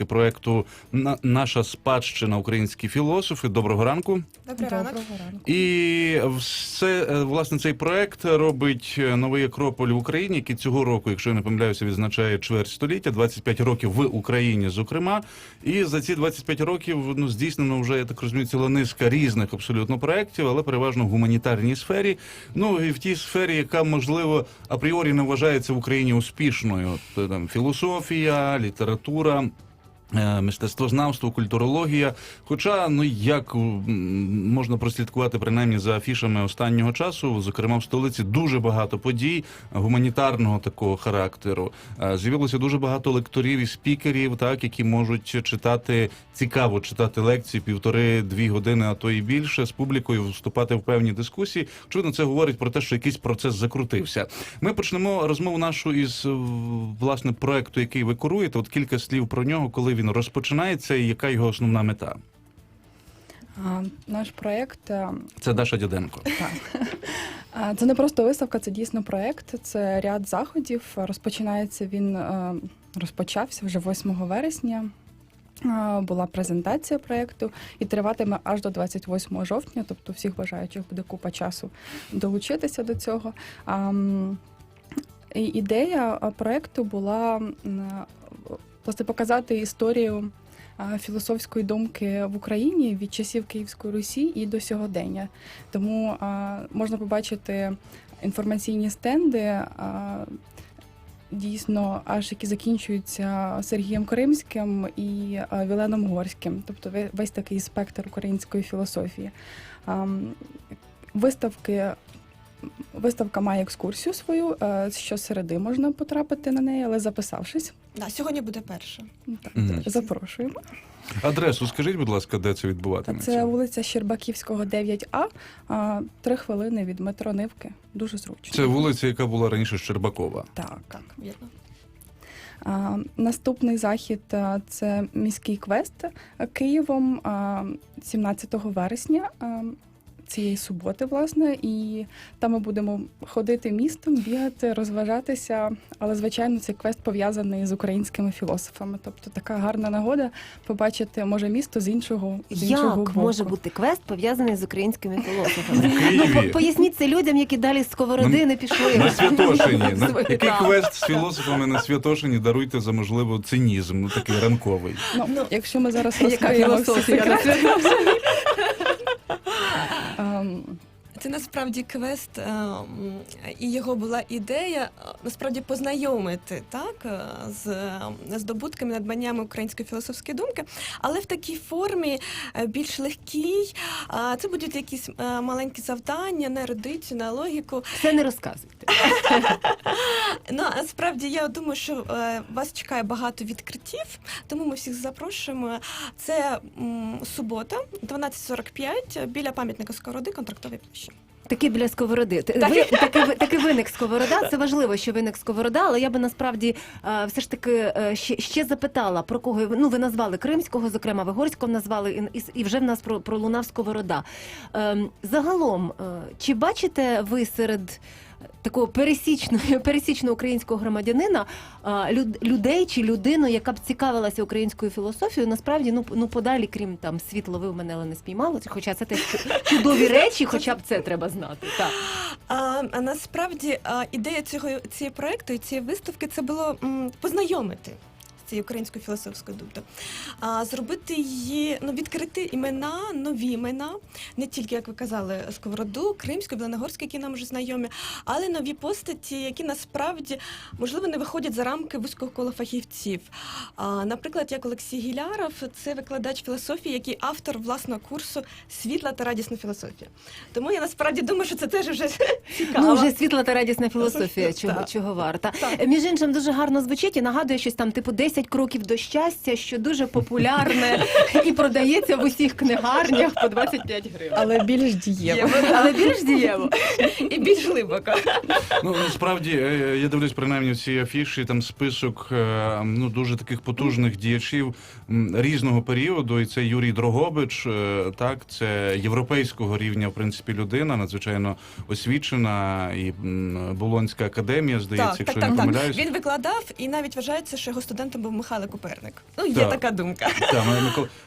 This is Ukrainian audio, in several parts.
учасники проекту «На- Наша спадщина українські філософи. Доброго ранку. Добрий ранок. Доброго ранку. І все е, власне цей проект робить е, новий Акрополь в Україні, який цього року, якщо я не помиляюся, відзначає чверть століття, 25 років в Україні, зокрема. І за ці 25 років ну здійснено вже я так розумію, ціла низка різних абсолютно проєктів, але переважно в гуманітарній сфері. Ну і в тій сфері, яка можливо апріорі не вважається в Україні успішною. Тобто, там філософія, література. Е, Мистецтвознавство, культурологія. Хоча, ну як можна прослідкувати принаймні за афішами останнього часу, зокрема в столиці дуже багато подій гуманітарного такого характеру. Е, З'явилося дуже багато лекторів і спікерів, так які можуть читати цікаво читати лекції півтори-дві години, а то і більше з публікою вступати в певні дискусії. Очевидно, це говорить про те, що якийсь процес закрутився. Ми почнемо розмову нашу із власне проекту, який ви куруєте. От кілька слів про нього, коли він розпочинається, і яка його основна мета. А, Наш проєкт е, Це Даша Дяденко. так. Це не просто виставка, це дійсно проєкт. Це ряд заходів. Розпочинається він е, розпочався вже 8 вересня. Була презентація проєкту і триватиме аж до 28 жовтня. Тобто всіх бажаючих буде купа часу долучитися до цього. І ідея проєкту була власне показати історію філософської думки в Україні від часів Київської Русі і до сьогодення. Тому можна побачити інформаційні стенди. Дійсно, аж які закінчуються Сергієм Кримським і Віленом Горським, тобто ве- весь такий спектр української філософії. Виставки виставка має екскурсію свою. е, Щосереди можна потрапити на неї, але записавшись, Да, сьогодні буде перше. так, Мгм. запрошуємо. Адресу скажіть, будь ласка, де це відбуватиметься? Це вулиця Щербаківського, 9А, а, три хвилини від метро Нивки. Дуже зручно. Це вулиця, яка була раніше Щербакова. Так. Так, вірно. А, наступний захід а, це міський квест а, Києвом а, 17 вересня. а, Цієї суботи, власне, і там ми будемо ходити містом, бігати, розважатися. Але звичайно, цей квест пов'язаний з українськими філософами. Тобто така гарна нагода побачити може місто з іншого з іншого боку. може бути квест пов'язаний з українськими філософами? Ну, поясніть це людям, які далі з сковороди не пішли. На Святошині. На- Який квест з філософами на Святошині даруйте за можливо цинізм, ну такий ранковий. Ну, якщо ми зараз розкриємо всі філософія на секрети. um, Це насправді квест, е, і його була ідея е, насправді познайомити так е, з здобутками, надбаннями української філософської думки, але в такій формі більш легкій. Це будуть якісь маленькі завдання на ерудицію, на логіку. Все не розказуйте. Ну справді я думаю, що вас чекає багато відкриттів, тому ми всіх запрошуємо. Це субота, 12.45, біля пам'ятника Сковороди, контрактовій площі. Таки біля сковороди. Ви, таки, ви- таки виник сковорода. Це важливо, що виник сковорода, але я би насправді е, все ж таки е, ще, ще запитала про кого ну ви назвали Кримського, зокрема Вигорського назвали, і, і, і вже в нас про, пролунав сковорода. Ем, загалом, е, чи бачите ви серед такого пересічного, пересічного українського громадянина людей чи людину, яка б цікавилася українською філософією, насправді ну, ну подалі, крім там світло, ви в мене але не спіймало. Хоча це теж чудові речі, хоча б це треба знати. Так. А, а насправді а, ідея цього цієї проекту і цієї виставки це було м, познайомити. З Цією українською філософською думкою, а зробити її, ну відкрити імена, нові імена, не тільки, як ви казали, Сковороду, Кримську, Білоногорську, які нам вже знайомі, але нові постаті, які насправді можливо не виходять за рамки вузького кола фахівців. А, наприклад, як Олексій Гіляров, це викладач філософії, який автор власного курсу Світла та радісна філософія. Тому я насправді думаю, що це теж вже цікаво. Ну, вже світла та радісна філософія, чого, чого варта. Між іншим, дуже гарно звучить і нагадує щось там, типу, 10 кроків до щастя, що дуже популярне і продається в усіх книгарнях по 25 гривень. але більш дієво. Але більш дієво. і більш глибоко. Ну насправді е, я дивлюсь принаймні в цій афіші. Там список е, ну дуже таких потужних діячів різного періоду. І це Юрій Дрогобич, е, так це європейського рівня, в принципі, людина, надзвичайно освічена, і Болонська академія, здається, Так, якщо так, я не так, так. помиляюсь. Він викладав і навіть вважається, що його студентом був був Михайло Коперник. Ну є Так. така думка. Так,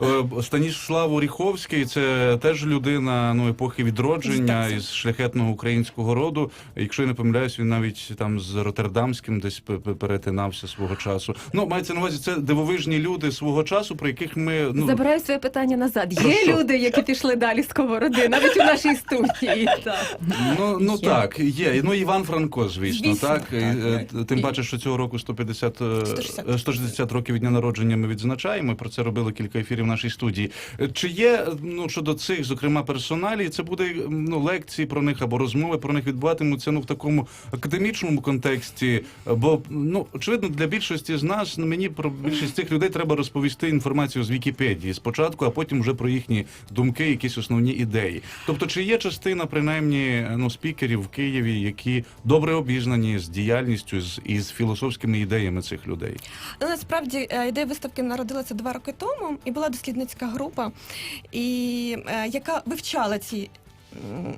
ну, Станіслав Оріховський це теж людина ну, епохи відродження Так. із шляхетного українського роду. Якщо я не помиляюсь, він навіть там з Роттердамським десь перетинався свого часу. Ну, мається на увазі, це дивовижні люди свого часу, про яких ми ну Забираю своє питання назад. Є Прошу. люди, які пішли далі з ковороди, навіть у нашій студії. Ну, ну Є. так, є. Ну, Іван Франко, звісно, Звісно, так. Так. Е, тим І- паче, що цього року 150, е, 160. 160 60 років від дня народження ми відзначаємо. Про це робили кілька ефірів в нашій студії. Е, чи є ну щодо цих, зокрема, персоналів? це буде ну лекції про них або розмови про них відбуватимуться ну в такому академічному контексті? Бо ну очевидно, для більшості з нас ну, мені про більшість цих людей треба розповісти інформацію з Вікіпедії спочатку, а потім вже про їхні думки, якісь основні ідеї. Тобто, чи є частина принаймні ну спікерів в Києві, які добре обізнані з діяльністю з із філософськими ідеями цих людей? Е, Насправді е, ідея виставки народилася два роки тому, і була дослідницька група, і, е, яка вивчала ці.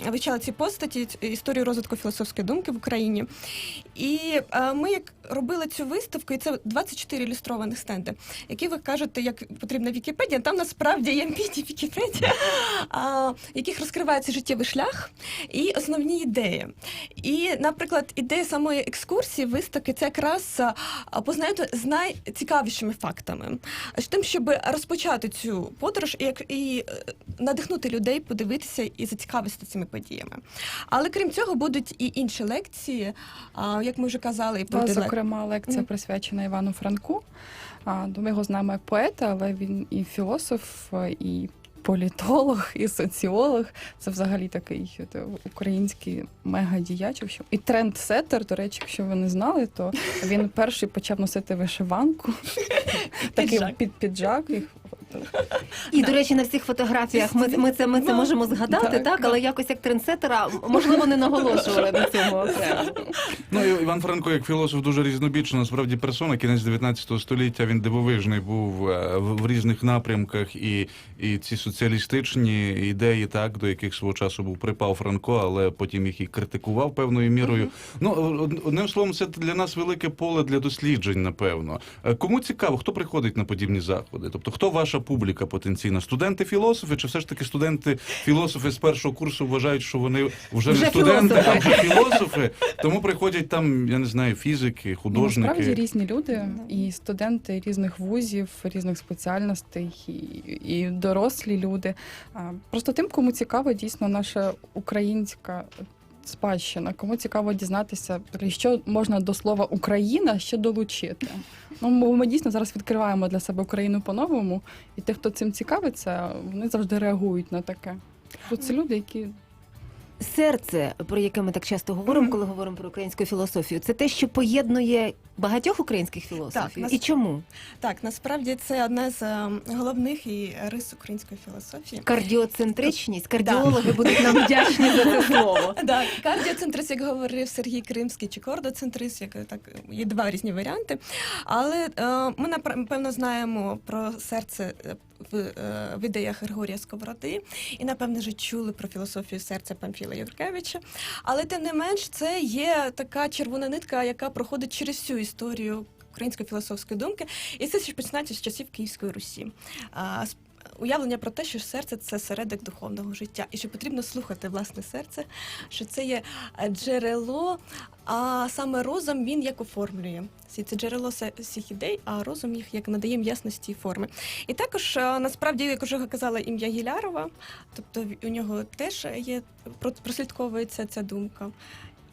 Вивчала ці постаті, історію розвитку філософської думки в Україні. І е, ми як робили цю виставку, і це 24 ілюстрованих стенди, які ви кажете, як потрібна Вікіпедія. Там насправді є міні-Вікіпедія, а, яких розкривається життєвий шлях і основні ідеї. І, наприклад, ідея самої екскурсії виставки це якраз познайомити з найцікавішими фактами, з тим, щоб розпочати цю подорож і, як- і е, надихнути людей подивитися і зацікавитися цими подіями. Але крім цього, будуть і інші лекції, як ми вже казали, і про зокрема, лекція присвячена Івану Франку. Ми його знаємо як поета, але він і філософ, і політолог, і соціолог. Це взагалі такий український мегадіяч. І трендсеттер, до речі, якщо ви не знали, то він перший почав носити вишиванку, такий під піджак. І І, до речі, на всіх фотографіях ми, ми це ми це Ну, можемо згадати, так, так. але якось як трендсеттера, можливо, не наголошували на цьому окремо. Ну Іван Франко, як філософ, дуже різнобічна насправді персона. Кінець 19 століття він дивовижний був е, в, різних напрямках, і, і ці соціалістичні ідеї, так до яких свого часу був припав Франко, але потім їх і критикував певною мірою. Ну одним словом, це для нас велике поле для досліджень. Напевно, Е, кому цікаво, хто приходить на подібні заходи? Тобто, хто ваша публіка потенційна? Студенти філософи, чи все ж таки студенти філософи з першого курсу вважають, що вони вже, Вже не студенти, філософи. а вже філософи, тому приходять там, я не знаю, фізики, Ну, художники. Насправді різні люди, і студенти різних вузів, різних спеціальностей, і, і дорослі люди. Просто тим, кому цікаво дійсно наша українська спадщина, кому цікаво дізнатися, що можна до слова Україна ще долучити. Ну, ми, ми дійсно зараз відкриваємо для себе Україну по-новому, і тих, хто цим цікавиться, вони завжди реагують на таке. Бо це люди, які Серце, про яке ми так часто говоримо, коли говоримо про українську філософію, це те, що поєднує багатьох українських філософів. нас- І чому? Так, насправді це одна з е, головних і рис української філософії. Кардіоцентричність, кардіологи будуть нам вдячні за це слово. Так, кардіоцентрис, як говорив Сергій Кримський, чи кордоцентрис, як так є два різні варіанти. Але е, ми напевно знаємо про серце е, в, в ідеях Григорія Сковороди, і напевно вже чули про філософію серця Памфіла Юркевича. Але тим не менш, це є така червона нитка, яка проходить через всю історію української філософської думки, і це ще починається з часів Київської Русі. А, Уявлення про те, що серце це середок духовного життя, і що потрібно слухати власне серце, що це є джерело, а саме розум він як оформлює. Це джерело всіх ідей, а розум їх як надає їм ясності і форми. І також насправді, як вже казала, ім'я Гілярова, тобто у нього теж є прослідковується ця думка.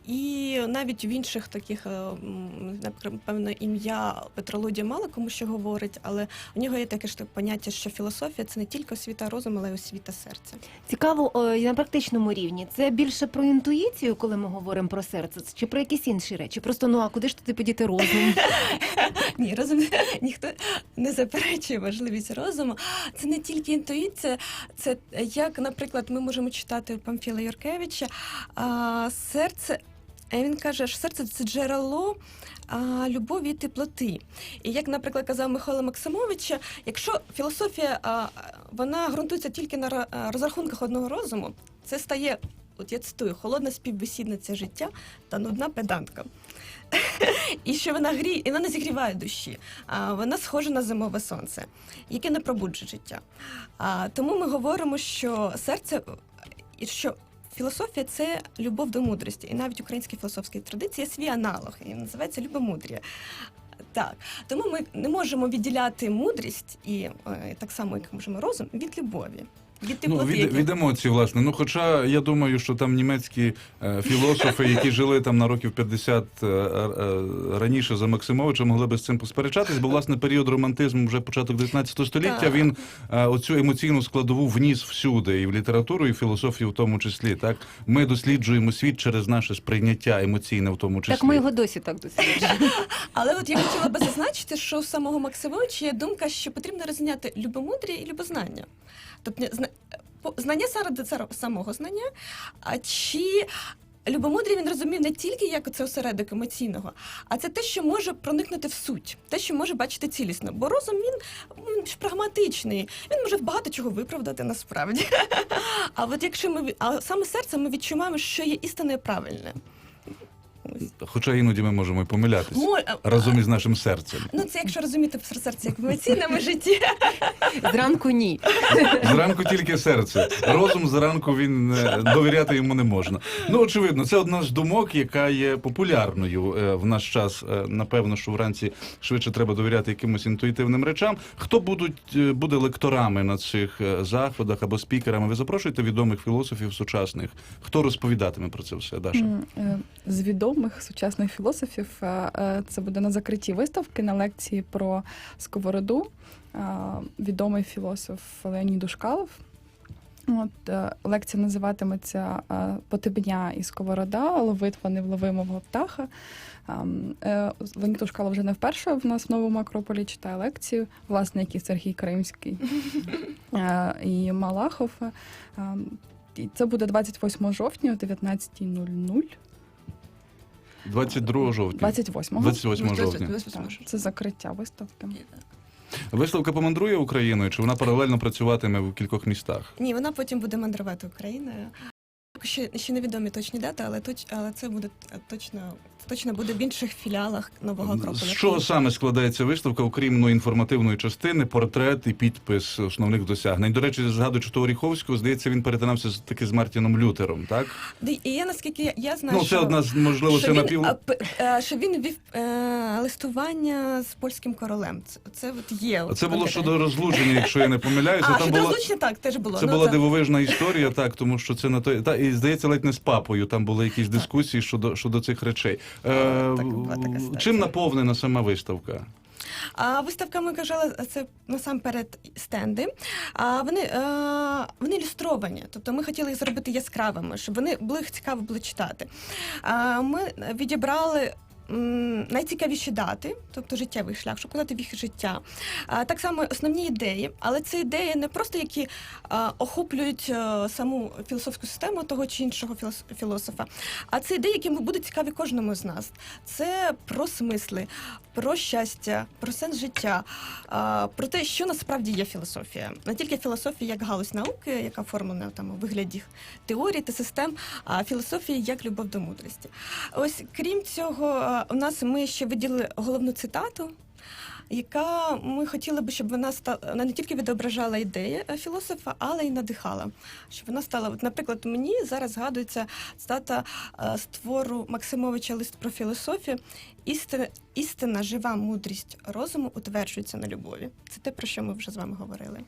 І навіть в інших таких, е, м, наприклад, певно, ім'я Петролодія мало кому що говорить, але у нього є таке ж поняття, що філософія це не тільки освіта розуму, але й освіта серця. Цікаво о, на практичному рівні. Це більше про інтуїцію, коли ми говоримо про серце, чи про якісь інші речі? Просто ну а куди ж туди подіти розум? Ні, розум ніхто не заперечує важливість розуму. Це не тільки інтуїція, це як, наприклад, ми можемо читати Памфіла Юркевича. Серце. Е, Він каже, що серце це джерело а, любові і теплоти. І як, наприклад, казав Михайло Максимович, якщо філософія а, вона ґрунтується тільки на розрахунках одного розуму, це стає от я цитую, холодна співбесідниця життя та нудна педантка. І що вона гріє, і вона не зігріває душі. А вона схожа на зимове сонце, яке не пробуджує життя. А, тому ми говоримо, що серце і що. Філософія це любов до мудрості, і навіть українські філософській традиції є свій аналог, і називається любомудрія. Так, тому ми не можемо відділяти мудрість і е, так само, як можемо розум, від любові, від Ну, від, які- від емоцій, власне. Ну, хоча я думаю, що там німецькі е, філософи, які жили там на років 50 е, е, раніше за Максимовича, могли би з цим посперечатись, бо власне період романтизму, вже початок 19 століття, Так. він е, оцю емоційну складову вніс всюди, і в літературу, і в філософію в тому числі. Так ми досліджуємо світ через наше сприйняття емоційне, в тому числі. Так ми його досі так досліджуємо. Але от я хотіла би зазначити, що у самого Максимовича є думка, що потрібно розрізняти любомудрі і любознання. Тобто знання заради самого знання, а чи любомудрі він розумів не тільки як це осередок емоційного, а це те, що може проникнути в суть, те, що може бачити цілісно. Бо розум він, він ж прагматичний, він може багато чого виправдати насправді. А от якщо ми а саме серцем ми відчуваємо, що є істинне і правильне. Ось. Хоча іноді ми можемо і помилятися Мо- разом із нашим серцем. Ну, це якщо розуміти про серце як в емоційному житті. Зранку ні. Зранку тільки серце. Розум зранку він е, довіряти йому не можна. Ну очевидно, це одна з думок, яка є популярною е, в наш час. Е, Напевно, що вранці швидше треба довіряти якимось інтуїтивним речам. Хто будуть е, буде лекторами на цих е, заходах або спікерами? Ви запрошуєте відомих філософів сучасних. Хто розповідатиме про це все, Даша? М, е, З відомих сучасних філософів е, е, це буде на закритті виставки на лекції про сковороду. Е, Відомий філософ Леонід Ушкалов. От лекція називатиметься Потебня і сковорода, ловитва невловимого птаха. Ем, Леонід Ушкалов вже не вперше в нас в новому Акрополі читає лекцію, власне, як і Сергій Кримський і Малахов. Ем, Це буде 28 жовтня о 19.00. 22 жовтня. 28-го. 28 жовтня. Так, Це закриття виставки. Виставка помандрує Україною, чи вона паралельно працюватиме в кількох містах? Ні, вона потім буде мандрувати Україною. Ще, ще невідомі точні дати, але, точ, але це буде е, точно, точно буде в інших філіалах нового Акрополя. З чого саме складається виставка, окрім ну, інформативної частини, портрет і підпис основних досягнень? До речі, згадуючи того Оріховського, здається, він перетинався таки з Мартіном Лютером, так? І я наскільки я, знаю, Ну, це що, одна з можливо, що, це він, напів. е, що він вів е, листування з польським королем. Це, це от є. от Це було щодо розлучення, якщо я не помиляюся. А, Там щодо була розлучення, так, теж було. це Ну, була дивовижна історія, так тому що це на той та і здається, ледь не з папою. Там були якісь дискусії щодо щодо цих речей. Е, так, така чим наповнена сама виставка? А виставка ми казали, це насамперед стенди. А вони, а, вони ілюстровані, тобто ми хотіли їх зробити яскравими, щоб вони були цікаво було читати. А ми відібрали. Найцікавіші дати, тобто життєвий шлях, щоб подати в їх життя. Так само основні ідеї, але це ідеї не просто які охоплюють е, саму філософську систему того чи іншого філос- філософа, а це ідеї, які будуть цікаві кожному з нас. Це про смисли, про щастя, про сенс життя, про те, що насправді є філософія. Не тільки філософія як галузь науки, яка формана там у вигляді теорій та систем, а філософія як любов до мудрості. Ось крім цього, у нас ми ще виділили головну цитату. Яка ми хотіли би, щоб вона стала не тільки відображала ідеї е, філософа, але й надихала. Щоб вона стала, от, наприклад, мені зараз згадується цитата е, з твору Максимовича Лист про філософію. Істина, істина, жива мудрість розуму утверджується на любові. Це те, про що ми вже з вами говорили.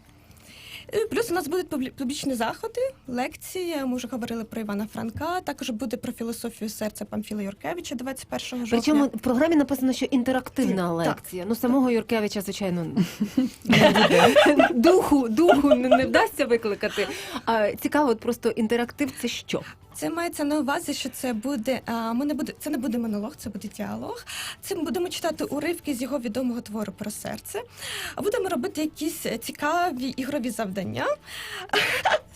Е, Плюс у нас будуть публі- публічні заходи, лекції. Ми вже говорили про Івана Франка. Також буде про філософію серця Памфіла Юркевича 21 жовтня. Причому в програмі написано, що інтерактивна Так. лекція. Ну самого Юркевича, звичайно, духу, духу не, не вдасться викликати. А цікаво, от просто інтерактив це що? Це мається на увазі, що це буде. А, ми не буде, це не буде монолог, це буде діалог. Це ми будемо читати уривки з його відомого твору про серце. Будемо робити якісь цікаві ігрові завдання.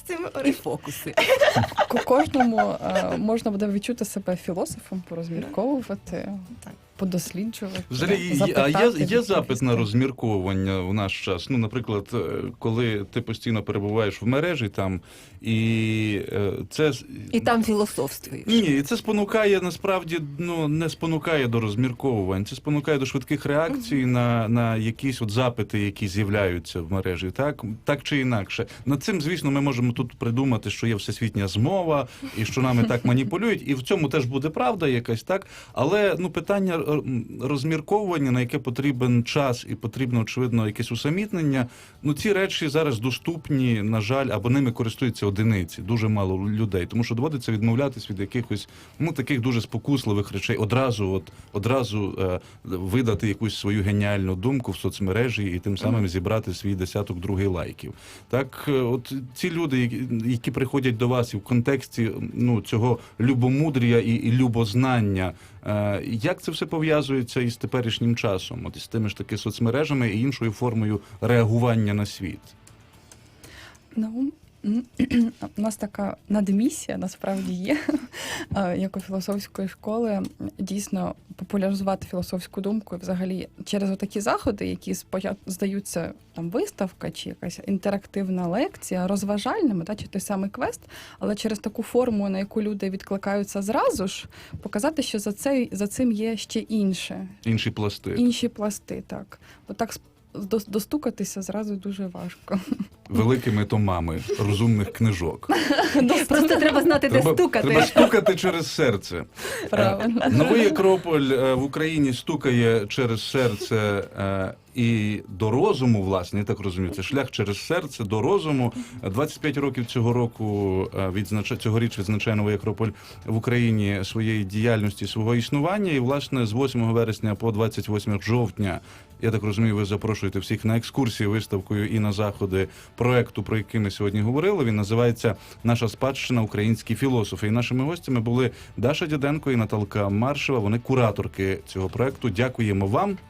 З цими І фокуси. Ко- Кожному е, можна буде відчути себе філософом, порозмірковувати. Так. подосліджувати. Взагалі, є- а є, є запит на розмірковування в наш час. Ну, наприклад, е, коли ти постійно перебуваєш в мережі там, і е, це І там філософствуєш. ні, і це спонукає насправді ну не спонукає до розмірковувань, це спонукає до швидких реакцій на, на якісь от запити, які з'являються в мережі. Так так чи інакше. Над цим, звісно, ми можемо тут придумати, що є всесвітня змова, і що нами так маніпулюють, і в цьому теж буде правда якась так. Але ну питання розмірковування, на яке потрібен час і потрібно очевидно якесь усамітнення. Ну ці речі зараз доступні, на жаль, або ними користуються одиниці, дуже мало людей, тому що доводиться відмовлятись від якихось ну таких дуже спокусливих речей. Одразу, от одразу е, видати якусь свою геніальну думку в соцмережі і тим самим зібрати свій десяток другий лайків. Так, е, от ці люди, які, приходять до вас і в контексті ну цього любомудрія і, і любознання. Е, Як це все пов'язується із теперішнім часом, от із тими ж таки соцмережами і іншою формою реагування на світ? Ну, у нас така надмісія насправді є, як у філософської школи, дійсно популяризувати філософську думку і взагалі через такі заходи, які здаються там виставка чи якась інтерактивна лекція, розважальними, та, чи той самий квест, але через таку форму, на яку люди відкликаються зразу ж, показати, що за, це, за цим є ще інше, Інші пласти. інші пласти. Так. Бо так достукатися зразу дуже важко. великими томами розумних книжок. Просто треба знати, де Треба, стукати. треба стукати через серце. Правильно. Е, Новий Акрополь е, в Україні стукає через серце е, і до розуму, власне, я так розумію, це шлях через серце до розуму. 25 років цього року відзнача цьогоріч відзначає Новий Акрополь в Україні своєї діяльності, свого існування. І власне з 8 вересня по 28 жовтня. Я так розумію, ви запрошуєте всіх на екскурсії виставкою і на заходи проекту, про який ми сьогодні говорили. Він називається Наша спадщина українські філософи. І нашими гостями були Даша Дяденко і Наталка Маршева. Вони кураторки цього проекту. Дякуємо вам